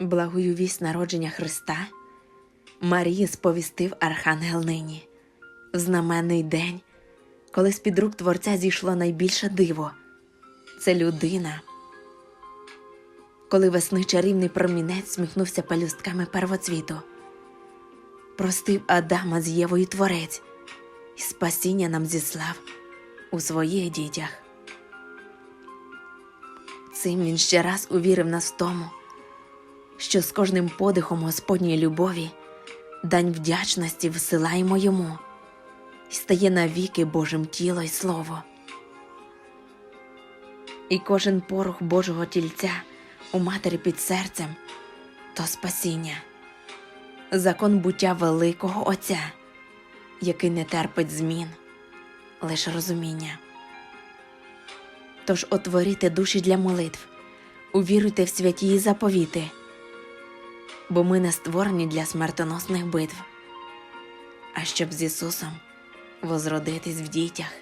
Благою вість народження Христа Марії сповістив Архангел нині. В знаменний день, коли з-під рук Творця зійшло найбільше диво це людина. Коли весни чарівний промінець сміхнувся пелюстками первоцвіту, простив Адама з Євою творець, і спасіння нам зіслав у своїх дітях. Цим він ще раз увірив нас в тому, що з кожним подихом Господньої любові дань вдячності всилаємо йому і стає навіки Божим тіло й слово. І кожен порох Божого тільця у матері під серцем то спасіння, закон буття великого Отця, який не терпить змін, лише розуміння. Тож отворіте душі для молитв, увіруйте в святі заповіти, бо ми не створені для смертоносних битв, а щоб з Ісусом возродитись в дітях.